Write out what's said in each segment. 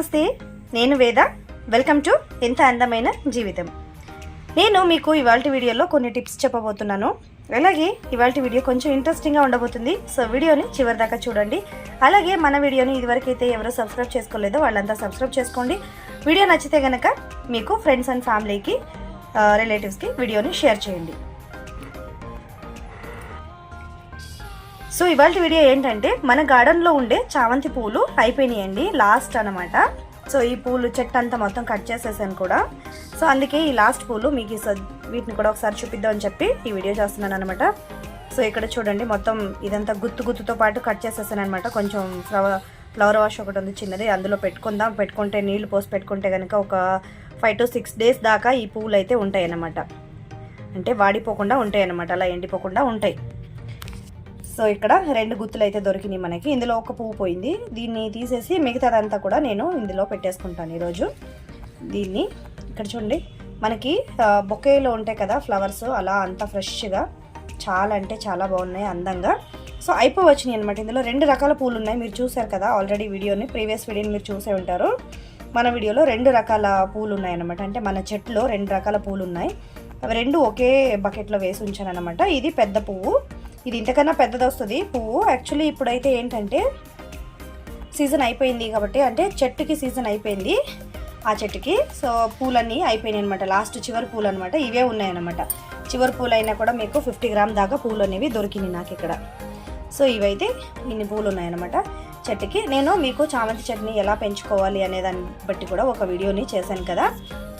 నమస్తే నేను వేద. వెల్కమ్ టు ఎంత అందమైన జీవితం. నేను మీకు ఇవాళ వీడియోలో కొన్ని టిప్స్ చెప్పబోతున్నాను. అలాగే ఇవాళ వీడియో కొంచెం ఇంట్రెస్టింగ్గా ఉండబోతుంది. సో వీడియోని చివరి దాకా చూడండి. అలాగే మన వీడియోని ఇదివరకైతే ఎవరో సబ్స్క్రైబ్ చేసుకోలేదో వాళ్ళంతా సబ్స్క్రైబ్ చేసుకోండి. వీడియో నచ్చితే కనుక మీకు ఫ్రెండ్స్ అండ్ ఫ్యామిలీకి రిలేటివ్స్కి వీడియోని షేర్ చేయండి. సో ఇవాళ వీడియో ఏంటంటే మన గార్డెన్లో ఉండే చామంతి పూలు అయిపోయినాయండి లాస్ట్ అనమాట సో ఈ పూలు చెట్టు అంతా మొత్తం కట్ చేసేసాను కూడా. సో అందుకే ఈ లాస్ట్ పూలు మీకు స- వీటిని కూడా ఒకసారి చూపిద్దామని చెప్పి ఈ వీడియో చేస్తున్నాను అనమాట సో ఇక్కడ చూడండి మొత్తం ఇదంతా గుత్తు గుత్తుతో పాటు కట్ చేసేసాను అనమాట కొంచెం ఫ్లవర్ ఫ్లవర్ వాష్ ఒకటి ఉంది చిన్నది అందులో పెట్టుకుందాం. పెట్టుకుంటే నీళ్ళు పోసి పెట్టుకుంటే కనుక ఒక ఫైవ్ టు సిక్స్ డేస్ దాకా ఈ పూలు అయితే ఉంటాయి అన్నమాట అంటే వాడిపోకుండా ఉంటాయి అన్నమాట అలా ఎండిపోకుండా ఉంటాయి. సో ఇక్కడ రెండు గుత్తులు అయితే దొరికినాయి మనకి. ఇందులో ఒక పువ్వు పోయింది. దీన్ని తీసేసి మిగతాదంతా కూడా నేను ఇందులో పెట్టేసుకుంటాను ఈరోజు. దీన్ని ఇక్కడ చూడండి. మనకి బొకేలో ఉంటాయి కదా ఫ్లవర్స్ అలా అంతా ఫ్రెష్గా. చాలా అంటే చాలా బాగున్నాయి అందంగా. సో అయిపోవచ్చినాయి అనమాట ఇందులో రెండు రకాల పూలు ఉన్నాయి. మీరు చూసారు కదా ఆల్రెడీ వీడియోని. ప్రీవియస్ వీడియోని మీరు చూసే ఉంటారు. మన వీడియోలో రెండు రకాల పూలు ఉన్నాయి అనమాట అంటే మన చెట్టులో రెండు రకాల పూలు ఉన్నాయి. అవి రెండు ఒకే బకెట్లో వేసి ఉంచాను అనమాట ఇది పెద్ద పువ్వు. ఇది ఇంతకన్నా పెద్దది వస్తుంది. పువ్వు యాక్చువల్లీ ఇప్పుడైతే ఏంటంటే సీజన్ అయిపోయింది కాబట్టి అంటే చెట్టుకి సీజన్ అయిపోయింది ఆ చెట్టుకి. సో పూలన్నీ అయిపోయినాయి అనమాట లాస్ట్ చివరి పూలు అనమాట ఇవే ఉన్నాయన్నమాట. చివరి పూలు అయినా కూడా మీకు ఫిఫ్టీ గ్రామ్ దాకా పూలు అనేవి దొరికినాయి నాకు ఇక్కడ. సో ఇవైతే ఇన్ని పూలు ఉన్నాయన్నమాట. చెట్టుకి నేను మీకు చామంతి చెట్టుని ఎలా పెంచుకోవాలి అనే దాన్ని బట్టి కూడా ఒక వీడియోని చేశాను కదా.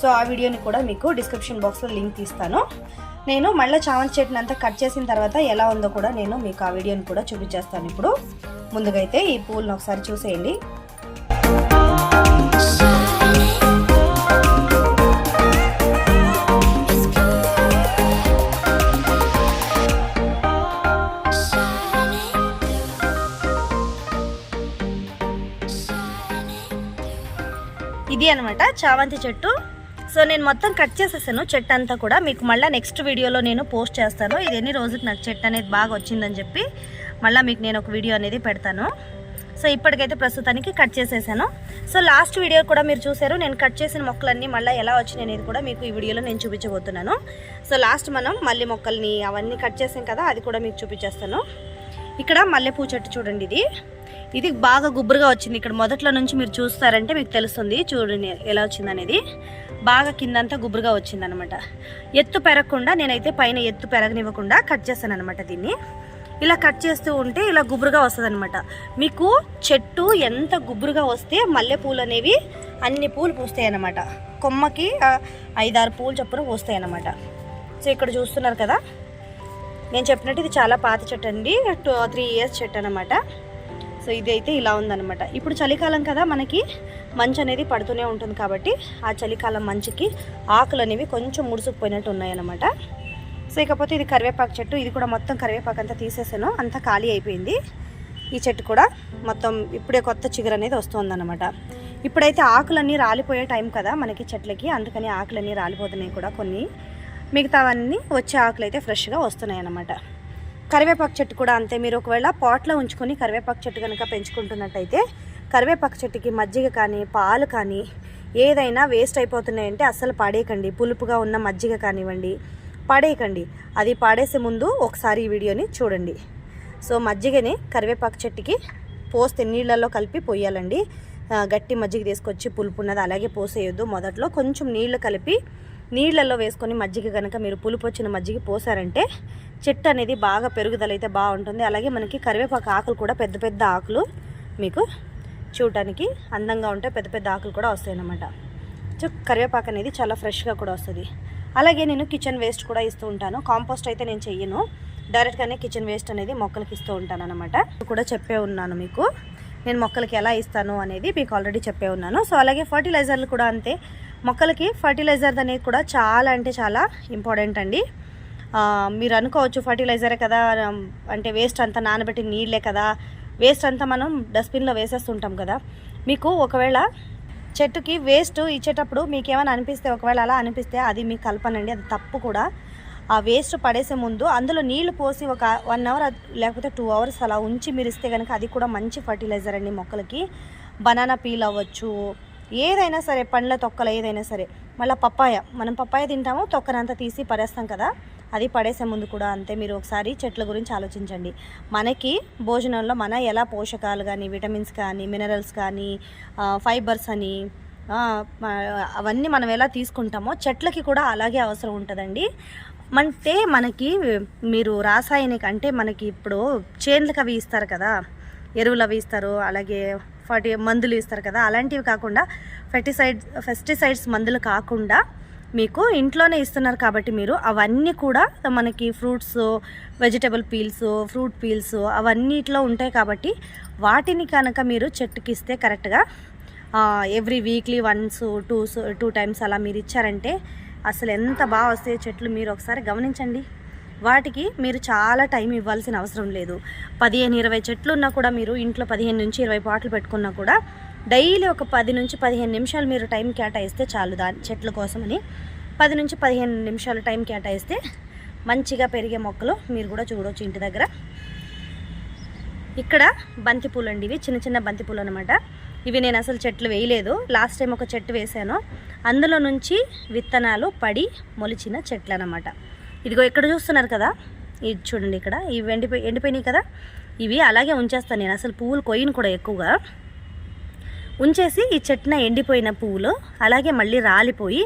సో ఆ వీడియోని కూడా మీకు డిస్క్రిప్షన్ బాక్స్లో లింక్ తీస్తాను. నేను మళ్ళీ చామంతి చెట్టుని అంతా కట్ చేసిన తర్వాత ఎలా ఉందో కూడా నేను మీకు ఆ వీడియోని కూడా చూపించేస్తాను ఇప్పుడు. ముందుగైతే ఈ పూలను ఒకసారి చూసేయండి. ఇది అనమాట చామంతి చెట్టు. సో నేను మొత్తం కట్ చేసేసాను. చెట్టు అంతా కూడా మీకు మళ్ళీ నెక్స్ట్ వీడియోలో నేను పోస్ట్ చేస్తాను. ఇది ఎన్ని రోజులకు నాకు చెట్టు అనేది బాగా వచ్చిందని చెప్పి మళ్ళీ మీకు నేను ఒక వీడియో అనేది పెడతాను. సో ఇప్పటికైతే ప్రస్తుతానికి కట్ చేసేసాను. సో లాస్ట్ వీడియో కూడా మీరు చూసారు నేను కట్ చేసిన మొక్కలన్నీ మళ్ళీ ఎలా వచ్చినాయి అనేది కూడా మీకు ఈ వీడియోలో నేను చూపించబోతున్నాను. సో లాస్ట్ మనం మళ్ళీ మొక్కల్ని అవన్నీ కట్ చేసాం కదా అది కూడా మీకు చూపించేస్తాను. ఇక్కడ మల్లెపూ చెట్టు చూడండి ఇది. ఇది బాగా గుబురుగా వచ్చింది. ఇక్కడ మొదట్లో నుంచి మీరు చూస్తారంటే మీకు తెలుస్తుంది. చూడండి ఎలా వచ్చింది అనేది బాగా కిందంతా గుబురుగా వచ్చిందనమాట. ఎత్తు పెరగకుండా నేనైతే పైన ఎత్తు పెరగనివ్వకుండా కట్ చేశాను అనమాట దీన్ని. ఇలా కట్ చేస్తూ ఉంటే ఇలా గుబురుగా వస్తుంది అనమాట మీకు చెట్టు ఎంత గుబురుగా వస్తే మల్లెపూలు అనేవి అన్ని పూలు పూస్తాయి అన్నమాట కొమ్మకి ఐదారు పూలు చొప్పున పూస్తాయి అన్నమాట సో ఇక్కడ చూస్తున్నారు కదా? నేను చెప్పినట్టు ఇది చాలా పాత చెట్టు అండి టూ త్రీ ఇయర్స్ చెట్టు అనమాట సో ఇది అయితే ఇలా ఉందన్నమాట. ఇప్పుడు చలికాలం కదా మనకి మంచు అనేది పడుతూనే ఉంటుంది కాబట్టి ఆ చలికాలం మంచుకి ఆకులు అనేవి కొంచెం ముడుసుకుపోయినట్టు ఉన్నాయన్నమాట. సో ఇకపోతే ఇది కరివేపాకు చెట్టు. ఇది కూడా మొత్తం కరివేపాకు అంతా తీసేసాను. అంతా ఖాళీ అయిపోయింది. ఈ చెట్టు కూడా మొత్తం ఇప్పుడే కొత్త చిగురు అనేది వస్తుందన్నమాట. ఇప్పుడైతే ఆకులన్నీ రాలిపోయే టైం కదా మనకి చెట్లకి. అందుకని ఆకులన్నీ రాలిపోతున్నాయి కూడా కొన్ని. మిగతావన్నీ వచ్చే ఆకులు అయితే ఫ్రెష్గా వస్తున్నాయి అన్నమాట కరివేపాకు చెట్టు కూడా అంతే. మీరు ఒకవేళ పాట్లో ఉంచుకొని కరివేపాకు చెట్టు కనుక పెంచుకుంటున్నట్టయితే కరివేపాకు చెట్టుకి మజ్జిగ కానీ పాలు కానీ ఏదైనా వేస్ట్ అయిపోతున్నాయంటే అస్సలు పాడేయకండి. పులుపుగా ఉన్న మజ్జిగ కానివ్వండి పాడేయకండి. అది పాడేసే ముందు ఒకసారి ఈ వీడియోని చూడండి. సో మజ్జిగని కరివేపాకు చెట్టుకి పోస్తే నీళ్ళల్లో కలిపి పోయాలండి గట్టి మజ్జిగ తీసుకొచ్చి పులుపు ఉన్నది అలాగే పోసేయొద్దు. మొదట్లో కొంచెం నీళ్ళు కలిపి నీళ్ళల్లో వేసుకొని మజ్జిగ కనుక మీరు పులుపు వచ్చిన మజ్జిగ పోసారంటే చెట్టు అనేది బాగా పెరుగుదల అయితే బాగుంటుంది. అలాగే మనకి కరివేపాకు ఆకులు కూడా పెద్ద పెద్ద ఆకులు మీకు చూడటానికి అందంగా ఉంటే పెద్ద పెద్ద ఆకులు కూడా వస్తాయి అన్నమాట సో కరివేపాకు అనేది చాలా ఫ్రెష్గా కూడా వస్తుంది. అలాగే నేను కిచెన్ వేస్ట్ కూడా ఇస్తూ ఉంటాను. కాంపోస్ట్ అయితే నేను చెయ్యను. డైరెక్ట్గానే కిచెన్ వేస్ట్ అనేది మొక్కలకి ఇస్తూ ఉంటాను అనమాట కూడా చెప్పే ఉన్నాను మీకు. నేను మొక్కలకి ఎలా ఇస్తాను అనేది మీకు ఆల్రెడీ చెప్పే ఉన్నాను. సో అలాగే ఫర్టిలైజర్లు కూడా అంతే. మొక్కలకి ఫర్టిలైజర్ అనేది కూడా చాలా అంటే చాలా ఇంపార్టెంట్ అండి. మీరు అనుకోవచ్చు ఫర్టిలైజరే కదా అంటే వేస్ట్ అంతా నానబెట్టి నీళ్ళే కదా వేస్ట్ అంతా మనం డస్ట్బిన్లో వేసేస్తుంటాం కదా. మీకు ఒకవేళ చెట్టుకి వేస్ట్ ఇచ్చేటప్పుడు మీకు ఏమైనా అనిపిస్తే ఒకవేళ అలా అనిపిస్తే అది మీకు కల్పనండి అది తప్పు కూడా. ఆ వేస్ట్ పడేసే ముందు అందులో నీళ్ళు పోసి ఒక వన్ అవర్ లేకపోతే టూ అవర్స్ అలా ఉంచి మీరు ఇస్తే కనుక అది కూడా మంచి ఫర్టిలైజర్ అండి మొక్కలకి. బనానా పీల్ అవ్వచ్చు ఏదైనా సరే పండ్ల తొక్కలు ఏదైనా సరే మళ్ళీ పప్పాయ మనం పప్పాయ తింటాము తొక్కనంతా తీసి పడేస్తాం కదా అది పడేసే ముందు కూడా అంతే మీరు ఒకసారి చెట్ల గురించి ఆలోచించండి. మనకి భోజనంలో మన ఎలా పోషకాలు కానీ విటమిన్స్ కానీ మినరల్స్ కానీ ఫైబర్స్ అని అవన్నీ మనం ఎలా తీసుకుంటామో చెట్లకి కూడా అలాగే అవసరం ఉంటుందండి. అంటే మనకి మీరు రాసాయనిక అంటే మనకి ఇప్పుడు చేన్లకు అవి ఇస్తారు కదా ఎరువులు అవి ఇస్తారు అలాగే ఫార్టీ మందులు ఇస్తారు కదా అలాంటివి కాకుండా ఫెటిసైడ్స్ ఫెస్టిసైడ్స్ మందులు కాకుండా మీకు ఇంట్లోనే ఇస్తున్నారు కాబట్టి మీరు అవన్నీ కూడా మనకి fruits vegetable peels fruit peels అవన్నిట్లో ఉంటాయి కాబట్టి వాటిని కనుక మీరు చెట్టుకి ఇస్తే కరెక్ట్గా every weekly once two two times అలా మీరు ఇచ్చారంటే అసలు ఎంత బాగా వస్తాయి చెట్లు మీరు ఒకసారి గమనించండి. వాటికి మీరు చాలా టైం ఇవ్వాల్సిన అవసరం లేదు. పదిహేను ఇరవై చెట్లు ఉన్నా కూడా మీరు ఇంట్లో పదిహేను నుంచి ఇరవై పాటలు పెట్టుకున్నా కూడా డైలీ ఒక పది నుంచి పదిహేను నిమిషాలు మీరు టైం కేటాయిస్తే చాలు దాని చెట్ల కోసమని. పది నుంచి పదిహేను నిమిషాలు టైం కేటాయిస్తే మంచిగా పెరిగే మొక్కలు మీరు కూడా చూడవచ్చు ఇంటి దగ్గర. ఇక్కడ బంతి పూలు అండి ఇవి చిన్న చిన్న బంతి పూలు అనమాట ఇవి నేను అసలు చెట్లు వేయలేదు. లాస్ట్ టైం ఒక చెట్టు వేసాను అందులో నుంచి విత్తనాలు పడి మొలిచిన చెట్లు అనమాట ఇదిగో ఇక్కడ చూస్తున్నారు కదా? ఇది చూడండి ఇక్కడ. ఇవి ఎండిపోయి ఎండిపోయినాయి కదా? ఇవి అలాగే ఉంచేస్తాను నేను. అసలు పువ్వులు కొయ్యను కూడా ఎక్కువగా. ఉంచేసి ఈ చెట్న ఎండిపోయిన పువ్వులు అలాగే మళ్ళీ రాలిపోయి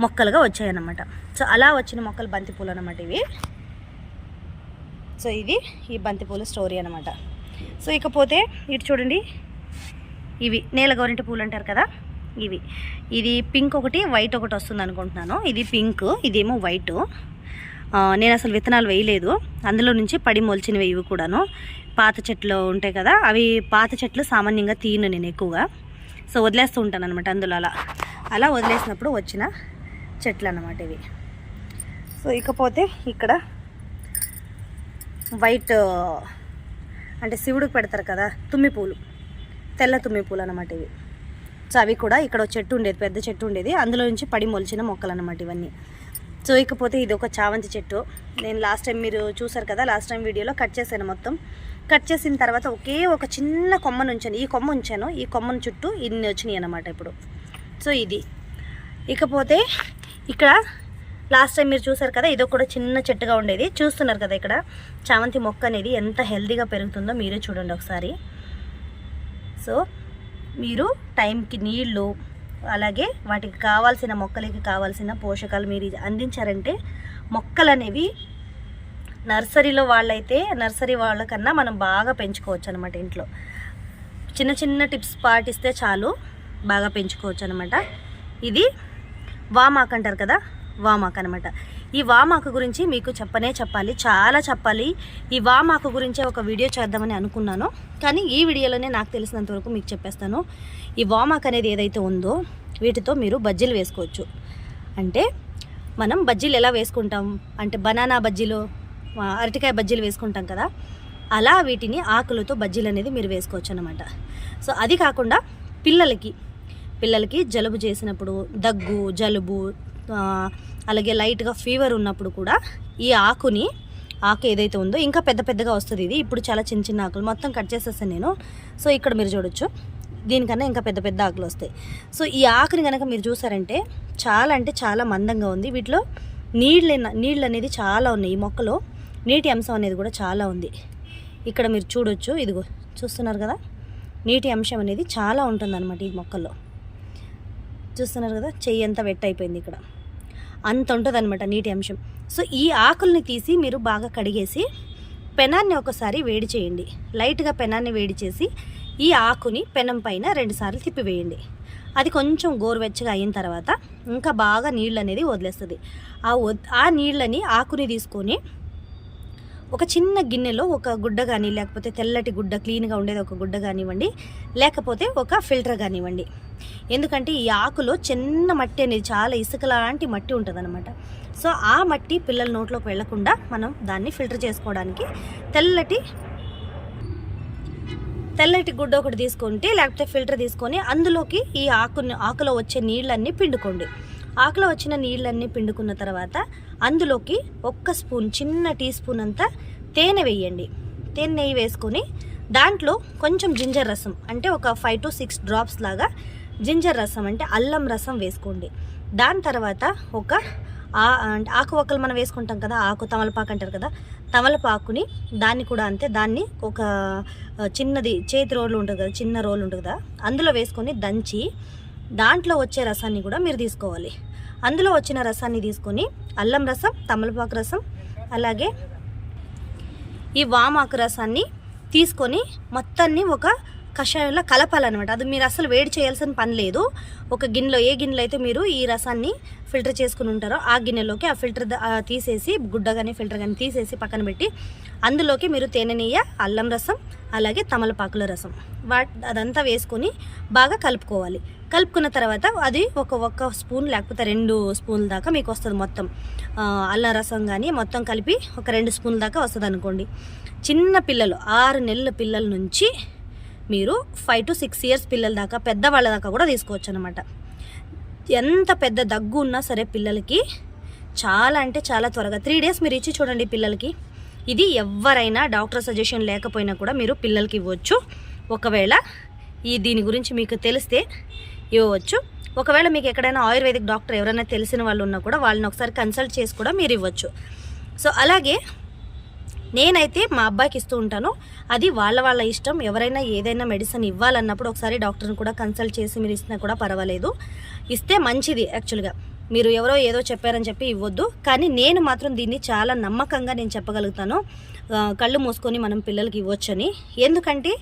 మొక్కలుగా వచ్చాయన్నమాట. సో అలా వచ్చిన మొక్కలు బంతిపూలు అనమాట ఇవి. సో ఇది ఈ బంతిపూల స్టోరీ అనమాట సో ఇకపోతే ఇటు చూడండి. ఇవి నేల గోరింటి పూలు అంటారు కదా? ఇవి. ఇది పింక్ ఒకటి వైట్ ఒకటి వస్తుంది అనుకుంటున్నాను ఇది పింక్ ఇదేమో వైట్. నేను అసలు విత్తనాలు వేయలేదు. అందులో నుంచి పడి మొలిచినవి ఇవి కూడాను. పాత చెట్లు ఉంటాయి కదా అవి పాత చెట్లు సామాన్యంగా తీయను నేను ఎక్కువగా. సో వదిలేస్తూ ఉంటాను అనమాట అందులో అలా. అలా వదిలేసినప్పుడు వచ్చిన చెట్లు అనమాట ఇవి. సో ఇకపోతే ఇక్కడ వైట్ అంటే శివుడికి పెడతారు కదా తుమ్మి పూలు తెల్ల తుమ్మి పూలు అనమాట ఇవి. సో అవి కూడా ఇక్కడ చెట్టు ఉండేది పెద్ద చెట్టు ఉండేది. అందులో నుంచి పడి మొలిచిన మొక్కలు అనమాట ఇవన్నీ. సో ఇకపోతే ఇది ఒక చామంతి చెట్టు. నేను లాస్ట్ టైం మీరు చూసారు కదా లాస్ట్ టైం వీడియోలో కట్ చేశాను మొత్తం. కట్ చేసిన తర్వాత ఒకే ఒక చిన్న కొమ్మను ఉంచాను ఈ కొమ్మ ఉంచాను. ఈ కొమ్మను చుట్టూ ఇన్ని వచ్చినాయి అనమాట ఇప్పుడు. సో ఇది. ఇకపోతే ఇక్కడ లాస్ట్ టైం మీరు చూసారు కదా ఇది కూడా చిన్న చెట్టుగా ఉండేది. చూస్తున్నారు కదా ఇక్కడ చామంతి మొక్క అనేది ఎంత హెల్దీగా పెరుగుతుందో మీరే చూడండి ఒకసారి. సో మీరు టైంకి నీళ్ళు అలాగే వాటికి కావాల్సిన మొక్కలకి కావాల్సిన పోషకాలు మీరు అందించారంటే మొక్కలు అనేవి నర్సరీలో వాళ్ళైతే నర్సరీ వాళ్ళకన్నా మనం బాగా పెంచుకోవచ్చు అనమాట ఇంట్లో. చిన్న చిన్న టిప్స్ పాటిస్తే చాలు బాగా పెంచుకోవచ్చు అనమాట ఇది వామాక్ అంటారు కదా వామాక్ అనమాట. ఈ వామాకు గురించి మీకు చెప్పనే చెప్పాలి చాలా చెప్పాలి. ఈ వామాకు గురించే ఒక వీడియో చేద్దామని అనుకున్నాను. కానీ ఈ వీడియోలోనే నాకు తెలిసినంత వరకు మీకు చెప్పేస్తాను. ఈ వామాక్ అనేది ఏదైతే ఉందో వీటితో మీరు బజ్జీలు వేసుకోవచ్చు. అంటే మనం బజ్జీలు ఎలా వేసుకుంటాం? అంటే బనానా బజ్జీలు అరటికాయ బజ్జీలు వేసుకుంటాం కదా. అలా వీటిని ఆకులతో బజ్జీలు అనేది మీరు వేసుకోవచ్చు అనమాట సో అది కాకుండా పిల్లలకి పిల్లలకి జలుబు చేసినప్పుడు దగ్గు జలుబు అలాగే లైట్గా ఫీవర్ ఉన్నప్పుడు కూడా ఈ ఆకుని ఆకు ఏదైతే ఉందో ఇంకా పెద్ద పెద్దగా వస్తుంది ఇది. ఇప్పుడు చాలా చిన్న చిన్న ఆకులు మొత్తం కట్ చేసేస్తాను నేను. సో ఇక్కడ మీరు చూడొచ్చు. దీనికన్నా ఇంకా పెద్ద పెద్ద ఆకులు వస్తాయి. సో ఈ ఆకుని కనుక మీరు చూసారంటే చాలా అంటే చాలా మందంగా ఉంది. వీటిలో నీళ్ళు నీళ్ళు అనేది చాలా ఉన్నాయి. ఈ మొక్కలో నీటి అంశం అనేది కూడా చాలా ఉంది. ఇక్కడ మీరు చూడొచ్చు. ఇదిగో చూస్తున్నారు కదా? నీటి అంశం అనేది చాలా ఉంటుందన్నమాట ఈ మొక్కల్లో చూస్తున్నారు కదా? చెయ్యి అంతా వెట్ అయిపోయింది ఇక్కడ. అంత ఉంటుంది అనమాట నీటి అంశం. సో ఈ ఆకుల్ని తీసి మీరు బాగా కడిగేసి పెనాన్ని ఒకసారి వేడి చేయండి. లైట్గా పెనాన్ని వేడి చేసి ఈ ఆకుని పెనం పైన రెండుసార్లు తిప్పివేయండి. అది కొంచెం గోరువెచ్చగా అయిన తర్వాత ఇంకా బాగా నీళ్ళు అనేది వదిలేస్తుంది. ఆ వద్ ఆ నీళ్ళని ఆకుని తీసుకొని ఒక చిన్న గిన్నెలో ఒక గుడ్డ కానీ లేకపోతే తెల్లటి గుడ్డ క్లీన్గా ఉండేది ఒక గుడ్డ కానివ్వండి లేకపోతే ఒక ఫిల్టర్ కానివ్వండి ఎందుకంటే ఈ ఆకులో చిన్న మట్టి అనేది చాలా ఇసుక లాంటి మట్టి ఉంటుందన్నమాట. సో ఆ మట్టి పిల్లల నోట్లోకి వెళ్ళకుండా మనం దాన్ని ఫిల్టర్ చేసుకోవడానికి తెల్లటి తెల్లటి గుడ్డ ఒకటి తీసుకుంటే లేకపోతే ఫిల్టర్ తీసుకొని అందులోకి ఈ ఆకుని ఆకులో వచ్చే నీళ్ళన్నీ పిండుకోండి. ఆకులో వచ్చిన నీళ్ళన్నీ పిండుకున్న తర్వాత అందులోకి ఒక్క స్పూన్ చిన్న టీ స్పూన్ అంతా తేనె వేయండి. తేనె నెయ్యి వేసుకొని దాంట్లో కొంచెం జింజర్ రసం అంటే ఒక ఫైవ్ టు సిక్స్ డ్రాప్స్ లాగా జింజర్ రసం అంటే అల్లం రసం వేసుకోండి. దాని తర్వాత ఒక ఆ అంటే ఆకు ఒక్కలు మనం వేసుకుంటాం కదా ఆకు తమలపాకు అంటారు కదా తమలపాకుని దాన్ని కూడా అంతే దాన్ని ఒక చిన్నది చేతి రోలు ఉంటుంది కదా చిన్న రోలు ఉంటుంది కదా అందులో వేసుకొని దంచి దాంట్లో వచ్చే రసాన్ని కూడా మీరు తీసుకోవాలి. అందులో వచ్చిన రసాన్ని తీసుకొని అల్లం రసం తమలపాకు రసం అలాగే ఈ వామాకు రసాన్ని తీసుకొని మొత్తాన్ని ఒక కషాయంలో కలపాలన్నమాట. అది మీరు అసలు వేడి చేయాల్సిన పని లేదు. ఒక గిన్నెలో ఏ గిన్నెలో అయితే మీరు ఈ రసాన్ని ఫిల్టర్ చేసుకుని ఉంటారో ఆ గిన్నెలోకి ఆ ఫిల్టర్ తీసేసి గుడ్డ కానీ ఫిల్టర్ కానీ తీసేసి పక్కన పెట్టి అందులోకి మీరు తేనె నెయ్యి అల్లం రసం అలాగే తమలపాకుల రసం. వాట్ అదంతా వేసుకొని బాగా కలుపుకోవాలి. కలుపుకున్న తర్వాత అది ఒక ఒక్క స్పూన్ లేకపోతే రెండు స్పూన్ల దాకా మీకు వస్తుంది మొత్తం. అల్లం రసం కానీ మొత్తం కలిపి ఒక రెండు స్పూన్ల దాకా వస్తుంది అనుకోండి. చిన్న పిల్లలు ఆరు నెలల పిల్లల నుంచి మీరు ఫైవ్ టు సిక్స్ ఇయర్స్ పిల్లల దాకా పెద్దవాళ్ళ దాకా కూడా తీసుకోవచ్చు అనమాట ఎంత పెద్ద దగ్గు ఉన్నా సరే పిల్లలకి చాలా అంటే చాలా త్వరగా త్రీ డేస్ మీరు ఇచ్చి చూడండి పిల్లలకి. ఇది ఎవరైనా డాక్టర్ సజెషన్ లేకపోయినా కూడా మీరు పిల్లలకి ఇవ్వచ్చు. ఒకవేళ ఈ దీని గురించి మీకు తెలిస్తే ఇవ్వవచ్చు ఒకవేళ మీకు ఎక్కడైనా ఆయుర్వేదిక్ డాక్టర్ ఎవరైనా తెలిసిన వాళ్ళు ఉన్నా కూడా వాళ్ళని ఒకసారి కన్సల్ట్ చేసి కూడా మీరు ఇవ్వచ్చు. సో అలాగే నేనైతే మా అబ్బాయికి ఇస్తూ ఉంటాను. అది వాళ్ళ వాళ్ళ ఇష్టం. ఎవరైనా ఏదైనా మెడిసిన్ ఇవ్వాలన్నప్పుడు ఒకసారి డాక్టర్ని కూడా కన్సల్ట్ చేసి మీరు ఇచ్చినా కూడా పర్వాలేదు. ఇస్తే మంచిది యాక్చువల్గా. మీరు ఎవరో ఏదో చెప్పారని చెప్పి ఇవ్వద్దు. కానీ నేను మాత్రం దీన్ని చాలా నమ్మకంగా నేను చెప్పగలుగుతాను. కళ్ళు మూసుకొని మనం పిల్లలకి ఇవ్వచ్చని. ఎందుకంటే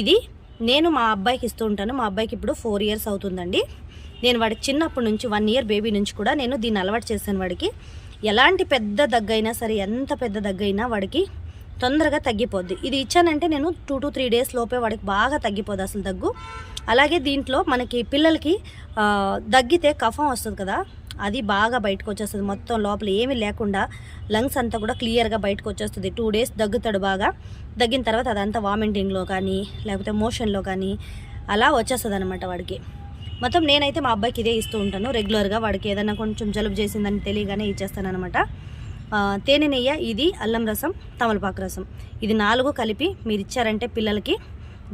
ఇది నేను మా అబ్బాయికి ఇస్తూ ఉంటాను. మా అబ్బాయికి ఇప్పుడు ఫోర్ ఇయర్స్ అవుతుందండి. నేను వాడికి చిన్నప్పటి నుంచి వన్ ఇయర్ బేబీ నుంచి కూడా నేను దీన్ని అలవాటు చేశాను వాడికి. ఎలాంటి పెద్ద దగ్గైనా సరే ఎంత పెద్ద దగ్గైనా వాడికి తొందరగా తగ్గిపోద్ది. ఇది ఇచ్చానంటే నేను టూ టు త్రీ డేస్ లోపే వాడికి బాగా తగ్గిపోద్ది అసలు దగ్గు. అలాగే దీంట్లో మనకి పిల్లలకి దగ్గితే కఫం వస్తుంది కదా. అది బాగా బయటకు వచ్చేస్తుంది మొత్తం లోపల ఏమీ లేకుండా లంగ్స్ అంతా కూడా క్లియర్గా బయటకు వచ్చేస్తుంది టూ డేస్ దగ్గుతాడు బాగా. దగ్గిన తర్వాత అదంతా వామిటింగ్లో కానీ లేకపోతే మోషన్లో కానీ అలా వచ్చేస్తుంది అనమాట వాడికి. మొత్తం నేనైతే మా అబ్బాయికి ఇదే ఇస్తూ ఉంటాను. రెగ్యులర్గా వాడికి ఏదైనా కొంచెం జలుబు చేసిందని తెలియగానే ఇచ్చేస్తాను అనమాట తేనె నెయ్యి ఇది అల్లం రసం తమలపాకు రసం. ఇది నాలుగు కలిపి మీరు ఇచ్చారంటే పిల్లలకి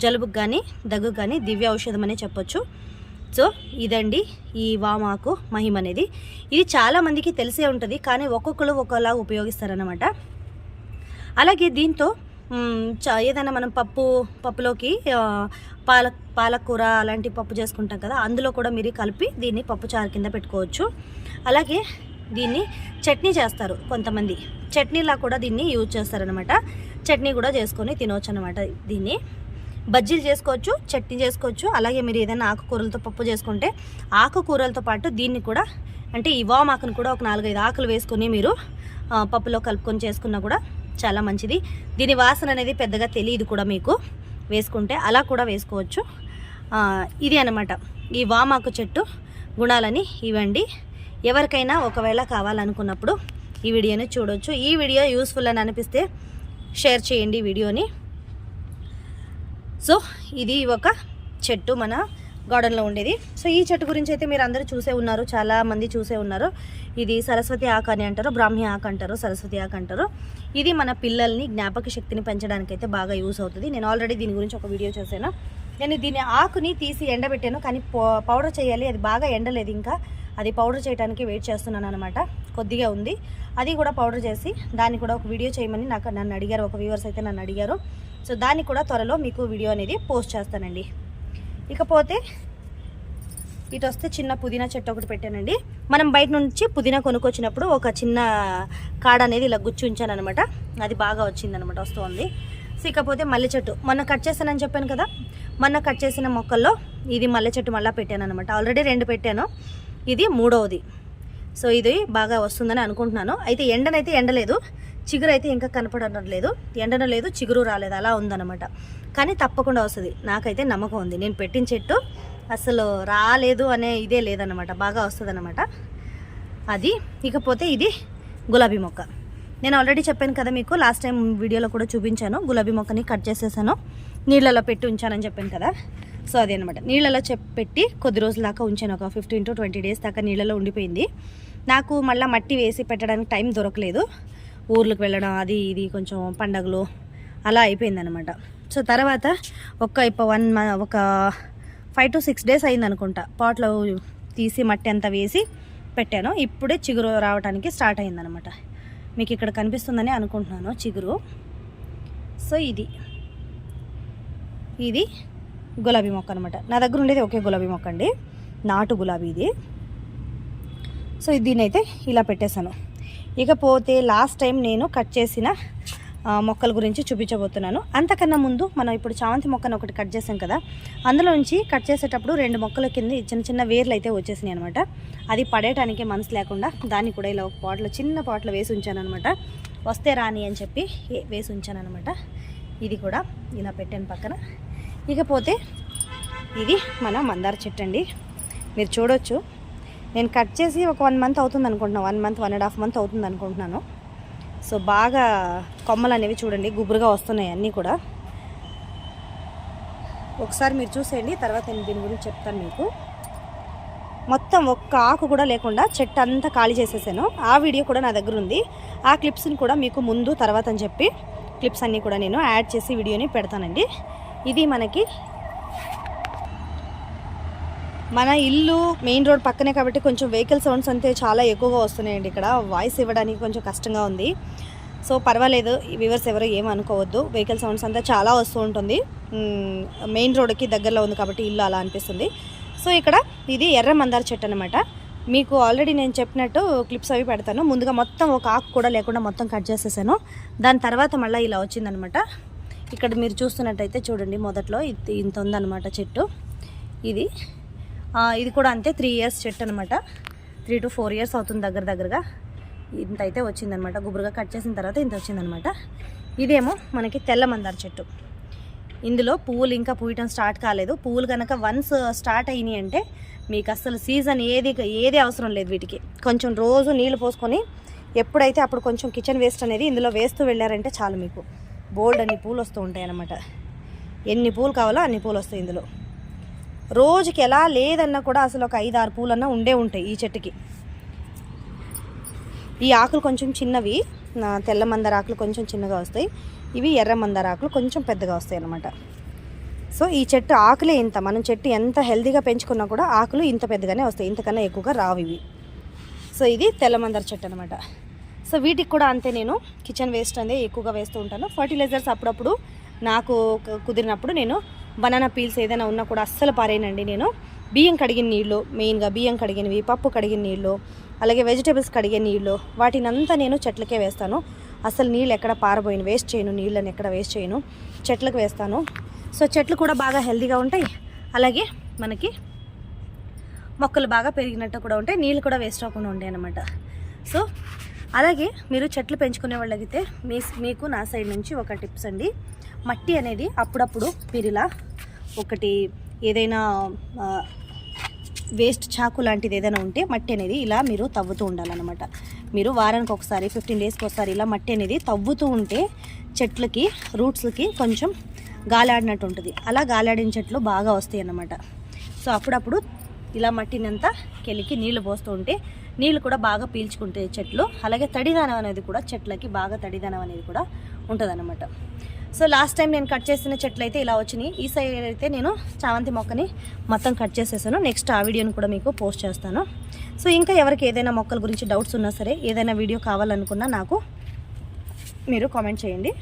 జలుబుకి కానీ దగ్గుకు కానీ దివ్య ఔషధం అనే చెప్పొచ్చు. సో ఇదండి ఈ వామాకు మహిమ అనేది ఇది చాలామందికి తెలిసే ఉంటుంది కానీ ఒక్కొక్కరు ఒకలా ఉపయోగిస్తారనమాట అలాగే దీంతో చ- ఏదైనా మనం పప్పు పప్పులోకి పాల పాలకూర అలాంటి పప్పు చేసుకుంటాం కదా అందులో కూడా మీరు కలిపి దీన్ని పప్పు చారు కింద పెట్టుకోవచ్చు. అలాగే దీన్ని చట్నీ చేస్తారు కొంతమంది. చట్నీలా కూడా దీన్ని యూజ్ చేస్తారనమాట చట్నీ కూడా చేసుకొని తినవచ్చు అనమాట దీన్ని. బజ్జీలు చేసుకోవచ్చు చట్నీ చేసుకోవచ్చు అలాగే మీరు ఏదైనా ఆకుకూరలతో పప్పు చేసుకుంటే ఆకుకూరలతో పాటు దీన్ని కూడా అంటే ఈ వామాకును కూడా ఒక నాలుగైదు ఆకులు వేసుకొని మీరు పప్పులో కలుపుకొని చేసుకున్నా కూడా చాలా మంచిది. దీని వాసన అనేది పెద్దగా తెలియదు కూడా మీకు. వేసుకుంటే అలా కూడా వేసుకోవచ్చు. ఇది అనమాట ఈ వామాకు చెట్టు గుణాలని ఇవ్వండి. ఎవరికైనా ఒకవేళ కావాలనుకున్నప్పుడు ఈ వీడియోని చూడొచ్చు. ఈ వీడియో యూస్ఫుల్ అని అనిపిస్తే షేర్ చేయండి వీడియోని. సో ఇది ఒక చెట్టు మన గార్డెన్లో ఉండేది. సో ఈ చెట్టు గురించి అయితే మీరు అందరూ చూసే ఉన్నారు చాలా మంది చూసే ఉన్నారు. ఇది సరస్వతి ఆకు అని అంటారు బ్రాహ్మీ ఆకు అంటారు సరస్వతి ఆకు అంటారు. ఇది మన పిల్లల్ని జ్ఞాపక శక్తిని పెంచడానికి అయితే బాగా యూస్ అవుతుంది. నేను ఆల్రెడీ దీని గురించి ఒక వీడియో చేశాను. నేను దీని ఆకుని తీసి ఎండబెట్టాను కానీ పౌడర్ చేయాలి. అది బాగా ఎండలేదు ఇంకా. అది పౌడర్ చేయడానికి వెయిట్ చేస్తున్నాను అనమాట కొద్దిగా ఉంది. అది కూడా పౌడర్ చేసి దాన్ని కూడా ఒక వీడియో చేయమని నాకు నన్ను అడిగారు ఒక వ్యూవర్స్ అయితే నన్ను అడిగారు. సో దాన్ని కూడా త్వరలో మీకు వీడియో అనేది పోస్ట్ చేస్తానండి. ఇకపోతే ఇటు వస్తే చిన్న పుదీనా చెట్టు ఒకటి పెట్టానండి. మనం బయట నుంచి పుదీనా కొనుక్కొచ్చినప్పుడు ఒక చిన్న కాడ అనేది ఇలా గుచ్చి ఉంచాను అనమాట అది బాగా వచ్చిందనమాట వస్తుంది. సో ఇకపోతే మల్లె చెట్టు. మొన్న కట్ చేశానని చెప్పాను కదా? మొన్న కట్ చేసిన మొక్కల్లో ఇది మల్లె చెట్టు మళ్ళీ పెట్టాను అనమాట ఆల్రెడీ రెండు పెట్టాను. ఇది మూడవది. సో ఇది బాగా వస్తుందని అనుకుంటున్నాను. అయితే ఎండనైతే ఎండలేదు. చిగురు అయితే ఇంకా కనపడడం లేదు ఎండన లేదు చిగురు రాలేదు అలా ఉందన్నమాట. కానీ తప్పకుండా వస్తుంది. నాకైతే నమ్మకం ఉంది. నేను పెట్టిన చెట్టు అసలు రాలేదు అనే ఇదే లేదనమాట బాగా వస్తుంది అది ఇకపోతే ఇది గులాబీ మొక్క. నేను ఆల్రెడీ చెప్పాను కదా మీకు లాస్ట్ టైం వీడియోలో కూడా చూపించాను. గులాబీ మొక్కని కట్ చేసేసాను. నీళ్ళలో పెట్టి ఉంచానని చెప్పాను కదా. సో అదే అనమాట నీళ్ళలో చెప్ పెట్టి కొద్ది రోజుల దాకా ఉంచాను. ఒక ఫిఫ్టీన్ టు ట్వంటీ డేస్ దాకా నీళ్ళలో ఉండిపోయింది. నాకు మళ్ళీ మట్టి వేసి పెట్టడానికి టైం దొరకలేదు. ఊర్లకు వెళ్ళడం అది ఇది కొంచెం పండగలు అలా అయిపోయిందనమాట సో తర్వాత ఒక ఇప్పుడు వన్ ఒక ఫైవ్ టు సిక్స్ డేస్ అయింది అనుకుంటా పాట్లో తీసి మట్టి అంతా వేసి పెట్టాను. ఇప్పుడే చిగురు రావడానికి స్టార్ట్ అయిందనమాట మీకు ఇక్కడ కనిపిస్తుందని అనుకుంటున్నాను చిగురు. సో ఇది. ఇది గులాబీ మొక్క అనమాట నా దగ్గర ఉండేది ఒకే గులాబీ మొక్క అండి. నాటు గులాబీ ఇది. సో దీన్ని అయితే ఇలా పెట్టేశాను. ఇకపోతే లాస్ట్ టైం నేను కట్ చేసిన మొక్కల గురించి చూపించబోతున్నాను. అంతకన్నా ముందు మనం ఇప్పుడు చామంతి మొక్కను ఒకటి కట్ చేసాం కదా అందులో నుంచి కట్ చేసేటప్పుడు రెండు మొక్కల కింద చిన్న చిన్న వేర్లు అయితే వచ్చేసినాయి అనమాట అది పడేయటానికి మనసు లేకుండా దాన్ని కూడా ఇలా ఒక పాట్లో చిన్న పాట్లో వేసి ఉంచాను అనమాట వస్తే రాని అని చెప్పి వేసి ఉంచాను అనమాట ఇది కూడా ఇలా పెట్టాను పక్కన. ఇకపోతే ఇది మన మందార చెట్టు అండి. మీరు చూడొచ్చు. నేను కట్ చేసి ఒక వన్ మంత్ అవుతుంది అనుకుంటున్నాను. One month one and half month అవుతుంది అనుకుంటున్నాను. సో బాగా కొమ్మలు అనేవి చూడండి గుబురుగా వస్తున్నాయి అన్నీ కూడా. ఒకసారి మీరు చూసేయండి తర్వాత నేను దీని గురించి చెప్తాను మీకు. మొత్తం ఒక్క ఆకు కూడా లేకుండా చెట్టు అంతా ఖాళీ చేసేసాను. ఆ వీడియో కూడా నా దగ్గర ఉంది. ఆ క్లిప్స్ని కూడా మీకు ముందు తర్వాత అని చెప్పి క్లిప్స్ అన్నీ కూడా నేను యాడ్ చేసి వీడియోని పెడతానండి. ఇది మనకి మన ఇల్లు మెయిన్ రోడ్ పక్కనే కాబట్టి కొంచెం వెహికల్ సౌండ్స్ అంతే చాలా ఎక్కువగా వస్తున్నాయండి ఇక్కడ. వాయిస్ ఇవ్వడానికి కొంచెం కష్టంగా ఉంది. సో పర్వాలేదు. వ్యూవర్స్ ఎవరు ఏం అనుకోవద్దు. వెహికల్ సౌండ్స్ అంతా చాలా వస్తూ ఉంటుంది. మెయిన్ రోడ్కి దగ్గరలో ఉంది కాబట్టి ఇల్లు అలా అనిపిస్తుంది. సో ఇక్కడ ఇది ఎర్ర మందార చెట్టు అనమాట మీకు ఆల్రెడీ నేను చెప్పినట్టు క్లిప్స్ అవి పెడతాను. ముందుగా మొత్తం ఒక ఆకు కూడా లేకుండా మొత్తం కట్ చేసేసాను. దాని తర్వాత మళ్ళీ ఇలా వచ్చిందనమాట ఇక్కడ మీరు చూస్తున్నట్టయితే చూడండి మొదట్లో ఇది ఇంత ఉందన్నమాట చెట్టు. ఇది ఇది కూడా అంతే త్రీ ఇయర్స్ చెట్టు అనమాట త్రీ టు ఫోర్ ఇయర్స్ అవుతుంది దగ్గర దగ్గరగా. ఇంత అయితే వచ్చిందనమాట గుబురుగా కట్ చేసిన తర్వాత ఇంత వచ్చిందనమాట ఇదేమో మనకి తెల్ల మందార చెట్టు. ఇందులో పువ్వులు ఇంకా పూయటం స్టార్ట్ కాలేదు. పువ్వులు కనుక వన్స్ స్టార్ట్ అయినాయి అంటే మీకు అసలు సీజన్ ఏది ఏది అవసరం లేదు వీటికి. కొంచెం రోజు నీళ్ళు పోసుకొని ఎప్పుడైతే అప్పుడు కొంచెం కిచెన్ వేస్ట్ అనేది ఇందులో వేస్తూ వెళ్ళారంటే చాలు మీకు. బోల్డ్ అన్ని పూలు వస్తూ ఉంటాయి అన్నమాట ఎన్ని పూలు కావాలో అన్ని పూలు వస్తాయి ఇందులో. రోజుకి ఎలా లేదన్నా కూడా అసలు ఒక ఐదు ఆరు పూలన్నా ఉండే ఉంటాయి ఈ చెట్టుకి. ఈ ఆకులు కొంచెం చిన్నవి తెల్ల మందార ఆకులు కొంచెం చిన్నగా వస్తాయి. ఇవి ఎర్ర మందార ఆకులు కొంచెం పెద్దగా వస్తాయి అన్నమాట. సో ఈ చెట్టు ఆకులే ఇంత. మనం చెట్టు ఎంత హెల్దీగా పెంచుకున్నా కూడా ఆకులు ఇంత పెద్దగానే వస్తాయి. ఇంతకన్నా ఎక్కువగా రావు ఇవి. సో ఇది తెల్ల మందార చెట్టు అనమాట సో వీటికి కూడా అంతే నేను. కిచెన్ వేస్ట్ అనేది ఎక్కువగా వేస్తూ ఉంటాను. ఫర్టిలైజర్స్ అప్పుడప్పుడు నాకు కుదిరినప్పుడు నేను బనానా పీల్స్ ఏదైనా ఉన్నా కూడా అస్సలు పారేయనండి నేను. బియ్యం కడిగిన నీళ్ళు మెయిన్గా బియ్యం కడిగినవి పప్పు కడిగిన నీళ్ళు అలాగే వెజిటేబుల్స్ కడిగే నీళ్ళు వాటినంతా నేను చెట్లకే వేస్తాను. అసలు నీళ్ళు ఎక్కడ పారబోయిన వేస్ట్ చేయను నీళ్ళని ఎక్కడ వేస్ట్ చేయను చెట్లకు వేస్తాను. సో చెట్లు కూడా బాగా హెల్దీగా ఉంటాయి. అలాగే మనకి మొక్కలు బాగా పెరిగినట్టు కూడా ఉంటాయి. నీళ్ళు కూడా వేస్ట్ అవ్వకుండా ఉంటాయి అన్నమాట. సో అలాగే మీరు చెట్లు పెంచుకునే వాళ్ళకైతే మీ మీకు నా సైడ్ నుంచి ఒక టిప్స్ అండి. మట్టి అనేది అప్పుడప్పుడు మీరు ఇలా ఒకటి ఏదైనా వేస్ట్ చాకు లాంటిది ఏదైనా ఉంటే మట్టి అనేది ఇలా మీరు తవ్వుతూ ఉండాలన్నమాట. మీరు వారానికి ఒకసారి ఫిఫ్టీన్ డేస్కి ఒకసారి ఇలా మట్టి అనేది తవ్వుతూ ఉంటే చెట్లకి రూట్స్కి కొంచెం గాలాడినట్టు ఉంటుంది. అలా గాలాడిన చెట్లు బాగా వస్తాయి అన్నమాట. సో అప్పుడప్పుడు ఇలా మట్టినంతా కెలికి నీళ్ళు పోస్తూ ఉంటే నీళ్ళు కూడా బాగా పీల్చుకుంటాయి చెట్లు. అలాగే తడిదనం అనేది కూడా చెట్లకి బాగా తడిదనం అనేది కూడా ఉంటుంది సో లాస్ట్ టైం నేను కట్ చేసిన చెట్లు అయితే ఇలా వచ్చినాయి. ఈ సైడ్ అయితే నేను చామంతి మొక్కని మొత్తం కట్ చేసేసాను. నెక్స్ట్ ఆ వీడియోని కూడా మీకు పోస్ట్ చేస్తాను. సో ఇంకా ఎవరికి ఏదైనా మొక్కల గురించి డౌట్స్ ఉన్నా సరే ఏదైనా వీడియో కావాలనుకున్నా నాకు మీరు కామెంట్ చేయండి.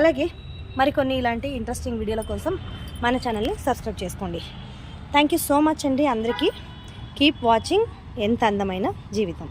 అలాగే మరికొన్ని ఇలాంటి ఇంట్రెస్టింగ్ వీడియోల కోసం మన ఛానల్ని సబ్స్క్రైబ్ చేసుకోండి. థ్యాంక్ యూ సో మచ్ అండి అందరికీ. కీప్ వాచింగ్ ఎంత అందమైన జీవితం.